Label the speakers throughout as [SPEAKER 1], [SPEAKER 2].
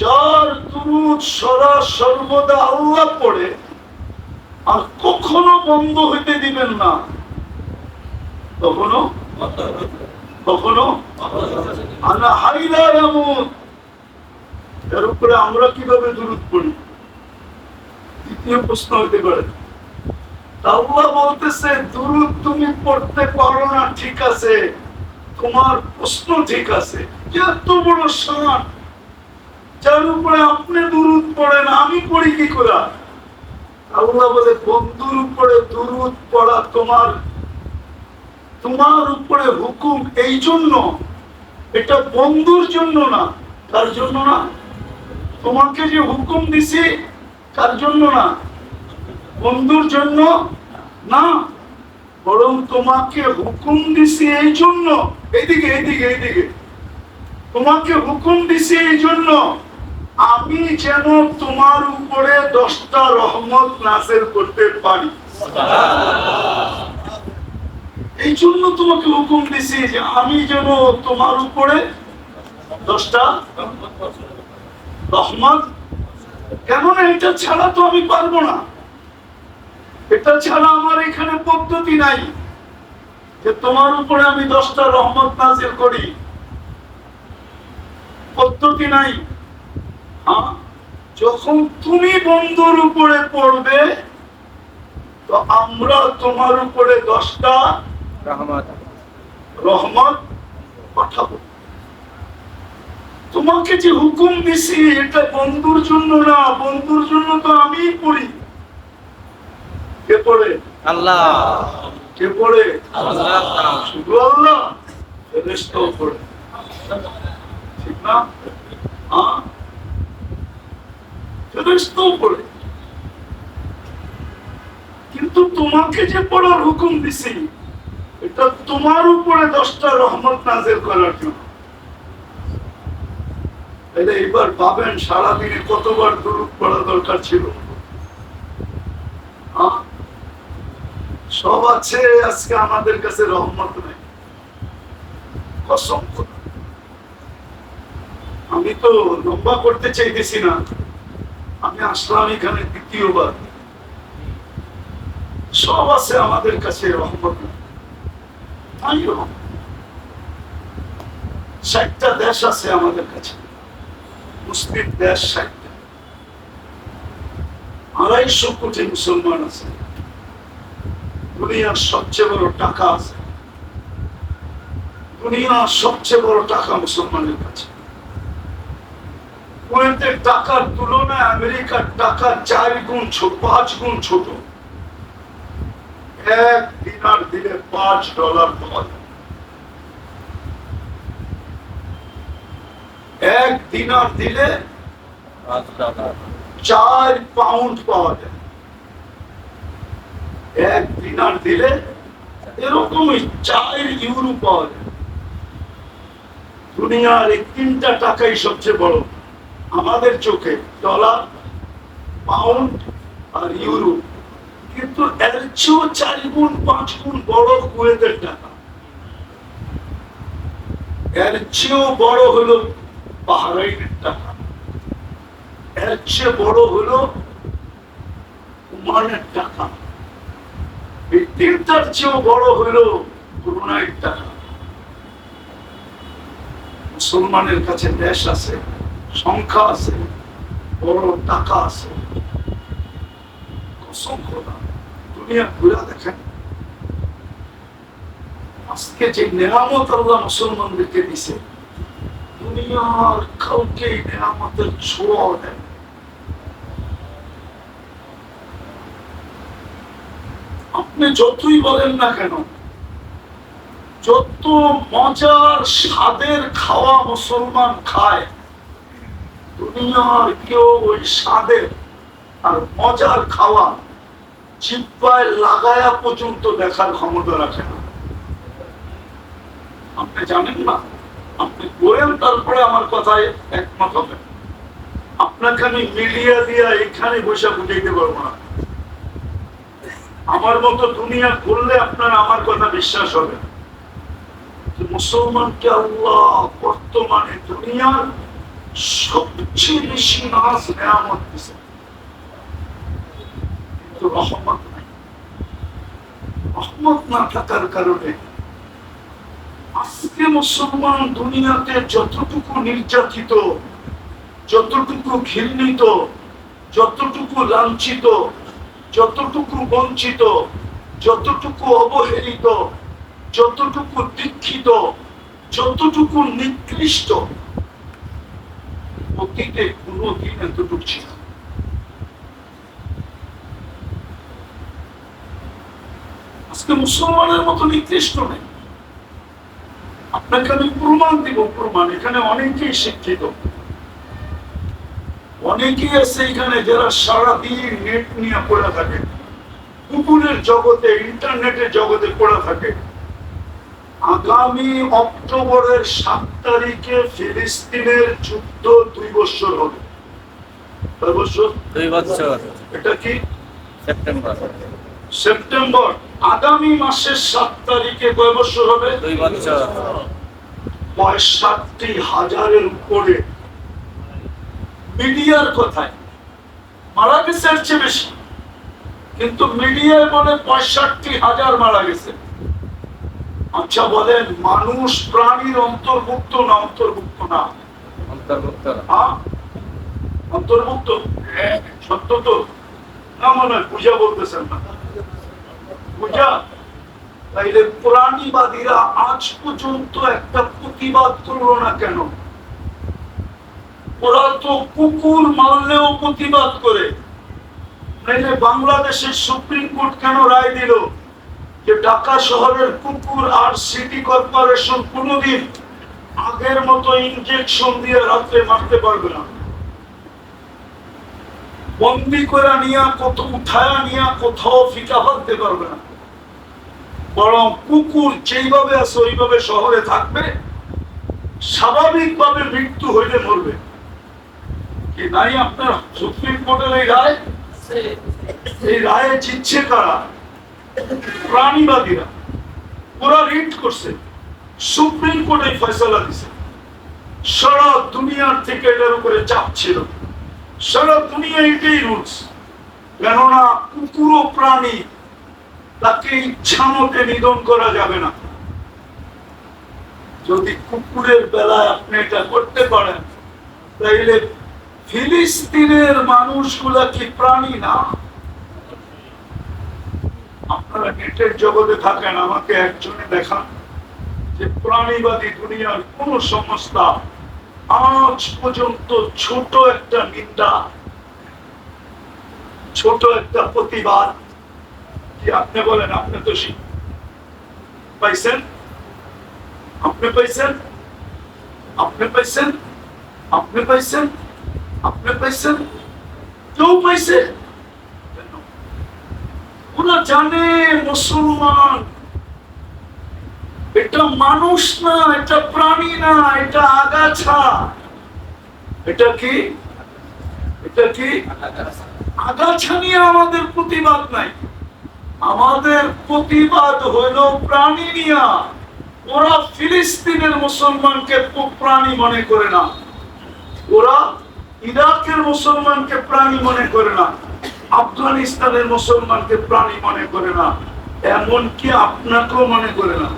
[SPEAKER 1] যার দুরুদ সদা সর্বদা আল্লাহ পড়ে, আর কখনো বন্ধ হইতে দিবেন না। কখনো? কখনো? আনা হাইলা এমন এর উপরে আমরা কীভাবে দূরত পড়ি? দ্বিতীয় প্রশ্ন হইতে পারে। আল্লাহ বলতেছে, দুরুদ তুমি পড়তে পারো না, ঠিক আছে। তোমার প্রশ্ন ঠিক আছে। এত বড় শান যার উপরে আপনি দুরুদ পড়েন, আমি পড়ি কি করে? আল্লাহ বলে, বন্ধুর উপরে দুরুদ পড়া তোমার তোমার উপরে হুকুম এই জন্য, এটা বন্ধুর জন্য না, তার জন্য না। তোমাকে যে হুকুম দিছি, তার জন্য না, বন্ধুর জন্য না, বরং তোমাকে হুকুম দিছি এই জন্য। এইদিকে এইদিকে এইদিকে তোমাকে হুকুম দিছি এই জন্য। আমি যেন তোমার উপরে দশটা রহমত নাসের করতে পারি। এই জন্য তোমাকে হুকুম দিছি যে আমি যেন তোমার উপরে দশটা রহমত, কেননা এটা ছাড়া তো আমি পারব না। এটা ছাড়া আমার এখানে পদ্ধতি নাই যে তোমার উপরে আমি দশটা রহমত নাজিল করি। পদ্ধতি নাই? যখন তুমি বন্ধুর উপরে পড়বে তো আমরা তোমার উপরে দশটা
[SPEAKER 2] রহমত।
[SPEAKER 1] রহমত পাঠাবো। তোমাকে যে হুকুম দিছি এটা বন্ধুর জন্য না বন্ধুর জন্য তো আমি পড়ি। কে পড়ে?
[SPEAKER 2] আল্লাহ।
[SPEAKER 1] কে পড়ে?
[SPEAKER 2] আল্লাহ।
[SPEAKER 1] শুধু আল্লাহ। পড়ে। ঠিক না? হ্যাঁ কিন্তু তোমাকে যে পড়ার হুকুম দিছি, এটা তোমার উপরে দশটা রহমত নাজেল করার জন্য। তাহলে এবার পাবেন সারাদিনে কতবার দূর পড়া দরকার ছিল? সব আছে, আজকে আমাদের কাছে রহমত নেই। কসম আমি তো লম্বা করতে চাইতেছি না। আমি আসলাম এখানে দ্বিতীয়বার। সব আছে আমাদের কাছে, রহমত। তাই। ষাটটা দেশ আছে আমাদের কাছে। মুসলিম দেশ ষাটটা। আড়াইশো কোটি মুসলমান আছে। দুনিয়ার সবচেয়ে বড় টাকা আছে। দুনিয়ার সবচেয়ে বড় টাকা মুসলমানের কাছে। কুয়েতের টাকার তুলনায় আমেরিকার টাকা চার গুণ পাঁচ গুণ ছোট। এক দিনার দিলে পাঁচ ডলার পাওয়া যায়। এক দিনার দিলে চার পাউন্ড পাওয়া যায়। এক দিনার দিলে এরকমই চার ইউরো পাওয়া যায়। দুনিয়ার এই তিনটা টাকাই সবচেয়ে বড়। আমাদের চোখে ডলার, পাউন্ড আর ইউরো। কিন্তু এর চেয়েও চার গুণ, পাঁচ গুণ বড় কুয়েতের টাকা। এর চেয়েও বড় হলো বাহরাইনের টাকা। এর চেয়ে বড় হলো ওমানের টাকা। তিনটার চেয়েও বড় হলো ব্রুনাইয়ের টাকা। মুসলমানের কাছে দেশ আছে সংখ্যা আছে, বড় টাকা আছে। দুনিয়া দেখেন। আজকে যে আল্লাহ মুসলমানদেরকে দিছে, দুনিয়ার কাউকে দেয় আপনি যতই বলেন না কেন, যত মজার স্বাদের খাওয়া মুসলমান খায় দুনিয়ার কেউ ওই স্বাদের আর মজার খাওয়া জিব্বায় লাগায়া পর্যন্ত দেখার ক্ষমতা রাখে না। আপনি জানেন না? আপনি বলেন, তারপরে আমার কথায় একমত হবেন আপনাকে আমি মিডিয়া দিয়া এখানে বসে বুঝাইতে পারব না। আমার মতো দুনিয়া করলে আপনার আমার কথা বিশ্বাস হবে মুসলমানকে আল্লাহ বর্তমানে দুনিয়ার সবচেয়ে বেশি নাচ নেয়ামত দিছে কিন্তু রহমত নাই। রহমত না থাকার কারণে আজকে মুসলমান দুনিয়াতে যতটুকু নির্যাতিত, যতটুকু ঘৃণিত, যতটুকু লাঞ্ছিত, যতটুকু বঞ্চিত, যতটুকু অবহেলিত, যতটুকু দীক্ষিত, যতটুকু নিকৃষ্ট অতীতে কোনোদিন এতটুকু ছিল। আজকে মুসলমানের মতো নিকৃষ্ট নেই আপনাকে আমি প্রমাণ দিব প্রমাণ এখানে অনেকেই শিক্ষিত। অনেকেই আছে এখানে যারা সারাদিন নেট নিয়ে পড়ে থাকে। গুগলের জগতে, ইন্টারনেটের জগতে পড়ে থাকে। আগামী অক্টোবরের সাত তারিখে ফিলিস্তিনের যুদ্ধ দুই বছর হবে। কয় বছর?
[SPEAKER 2] দুই বছর।
[SPEAKER 1] এটা কি?
[SPEAKER 2] সেপ্টেম্বর।
[SPEAKER 1] সেপ্টেম্বর। আগামী মাসের সাত তারিখে কয় বছর হবে?
[SPEAKER 2] দুই বছর।
[SPEAKER 1] পঁয়ষট্টি হাজারের উপরে। মিডিয়ার কথায়। মারা গেছে চেয়ে বেশি। কিন্তু মিডিয়ায় বলে পঁয়ষট্টি হাজার মারা গেছে। আচ্ছা বলেন মানুষ প্রাণীর অন্তর্ভুক্ত না অন্তর্ভুক্ত না?
[SPEAKER 2] অন্তর্ভুক্ত
[SPEAKER 1] হ্যাঁ? অন্তর্ভুক্ত? হ্যাঁ, সত্য তো। না মনে হয় পূজা বলতেছেন না। পূজা তাইলে প্রাণীবাদীরা আজ পর্যন্ত একটা প্রতিবাদ করল না কেন? ওরা তো কুকুর মারলেও প্রতিবাদ করে। নাইলে বাংলাদেশের সুপ্রিম কোর্ট কেন রায় দিল? যে ঢাকা শহরের কুকুর আর সিটি কর্পোরেশন কোনোদিন আগের মতো ইনজেকশন দিয়ে রাত্রে মারতে পারবে না। বন্দি করে নিয়ে কত উঠায়া নিয়ে কোথাও ফিকা বাঁধতে পারবে না। বরং কুকুর যেইভাবে আছে ওইভাবে শহরে থাকবে। স্বাভাবিকভাবে মৃত্যু হইলে মরবে। কি নাই আপনার? সুপ্রিম কোর্টের এই রায়? এই রায়ে জিতছে কারা? প্রাণীবাদীরা ওরা রিট করছে। সুপ্রিম কোর্ট ফয়সলা দিছে। সারা দুনিয়ার থেকে এটার উপরে চাপ ছিল। সারা দুনিয়া এটাই রুলস কেননা কুকুর প্রাণী, তাকে ইচ্ছা মতে নিধন করা যাবে না। যদি কুকুরের বেলায় আপনি এটা করতে পারেন, তাইলে ফিলিস্তিনের মানুষগুলা কি প্রাণী না? আপনারা নেটের জগতে থাকেন, আমাকে একজনে দেখান যে প্রাণীবাদী দুনিয়ার কোন সংস্থা আজ পর্যন্ত ছোট একটা নিন্দা, ছোট একটা প্রতিবাদ। কি আপনি বলেন, আপনি তো পাইছেন? আপনি পাইছেন? আপনি পাইছেন? আপনি পাইছেন? আপনি পাইছেন? কেউ পাইছে? ওরা জানে মুসলমান। এটা মানুষ না, এটা প্রাণী না, এটা আগাছা। এটা কি? এটা কি? আগাছা নিয়ে আমাদের প্রতিবাদ নাই। আমাদের প্রতিবাদ হইল প্রাণী নিয়া। ওরা ফিলিস্তিনের মুসলমানকে প্রাণী মনে করে না। ওরা ইরাকের মুসলমানকে প্রাণী মনে করে না। আফগানিস্তানের মুসলমানকে প্রাণী মনে করে না এমনকি আপনাকেও মনে করে না।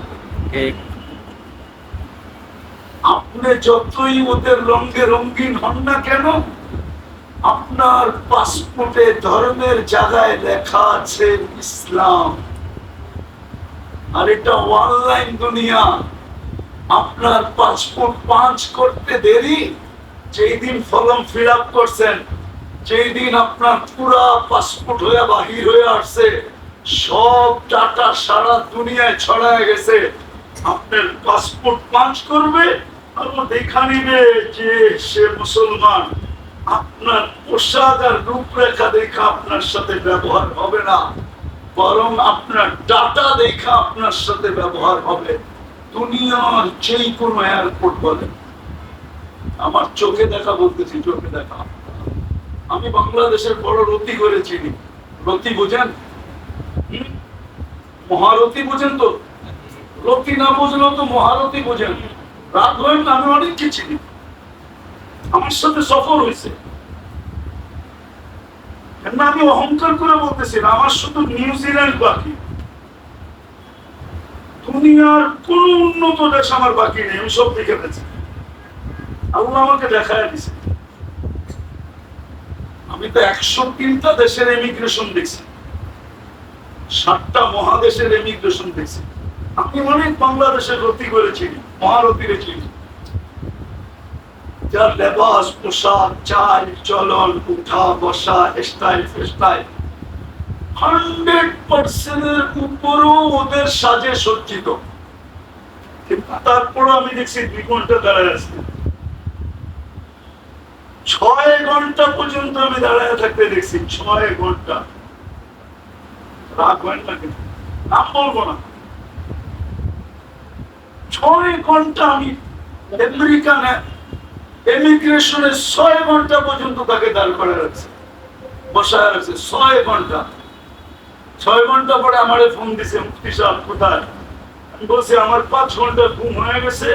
[SPEAKER 1] আপনি যতই ওদের রঙে রঙিন হন না কেন আপনার পাসপোর্টে ধর্মের জায়গায় লেখা আছে ইসলাম। আর এটা অনলাইন দুনিয়া। আপনার পাসপোর্ট পাঁচ করতে দেরি যেই দিন ফর্ম ফিল আপ করছেন যেই দিন আপনার পুরা পাসপোর্ট হয়ে বাহির হয়ে আসছে, সব ডাটা সারা দুনিয়ায় ছড়ায় গেছে। আপনার পাসপোর্ট পাঁচ করবে আর দেখা নিবে যে সে মুসলমান। আপনার পোশাক আর রূপরেখা দেখা আপনার সাথে ব্যবহার হবে না। বরং আপনার ডাটা দেখা আপনার সাথে ব্যবহার হবে। দুনিয়ার যেই কোনো এয়ারপোর্ট বলে আমার চোখে দেখা বলতেছি, চোখে দেখা। আমি বাংলাদেশের বড় রতি করেছি রতি বোঝেন? হুম? মহারথী বোঝেন তো? রতি না বুঝলেও তো মহারথী বোঝেন। রাত হয় না, আমি অনেক কিছু আমার সাথে সফর হয়েছে। কেন আমি অহংকার করে বলতেছি না? আমার শুধু নিউজিল্যান্ড বাকি। দুনিয়ার কোন উন্নত দেশ আমার বাকি নেই, আমি সব দেখে ফেলেছি। আল্লাহ আমাকে দেখায় দিছে আমি তো একশো তিনটা দেশের এমিগ্রেশন দেখছি। সাতটা মহাদেশের এমিগ্রেশন দেখছি। আমি অনেক বাংলাদেশের রতি করেছি মহারতি রেখেছি যার লেবাস, পোশাক, চাল, চলন, উঠা, বসা স্টাইল স্টাইল হান্ড্রেড পার্সেন্টের উপরও ওদের সাজে সজ্জিত। কিন্তু তারপর আমি দেখছি দুই ঘণ্টা দাঁড়ায় আছি। ছয় ঘণ্টা পর্যন্ত আমি দাঁড়ায় থাকতে দেখছি, ছয় ঘণ্টা। ছয় ঘণ্টা পরে আমার ফোন দিছে সাহেব, কোথায়? আমি বলছি, আমার পাঁচ ঘণ্টা ঘুম হয়ে গেছে,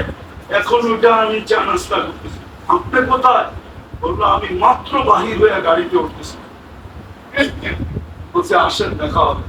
[SPEAKER 1] এখন ওটা আমি চা নাস্তা করতেছি। আপনি কোথায়? বলল আমি মাত্র বাহির হয়ে গাড়িতে উঠতেছি। বলছে আসেন দেখা হবে।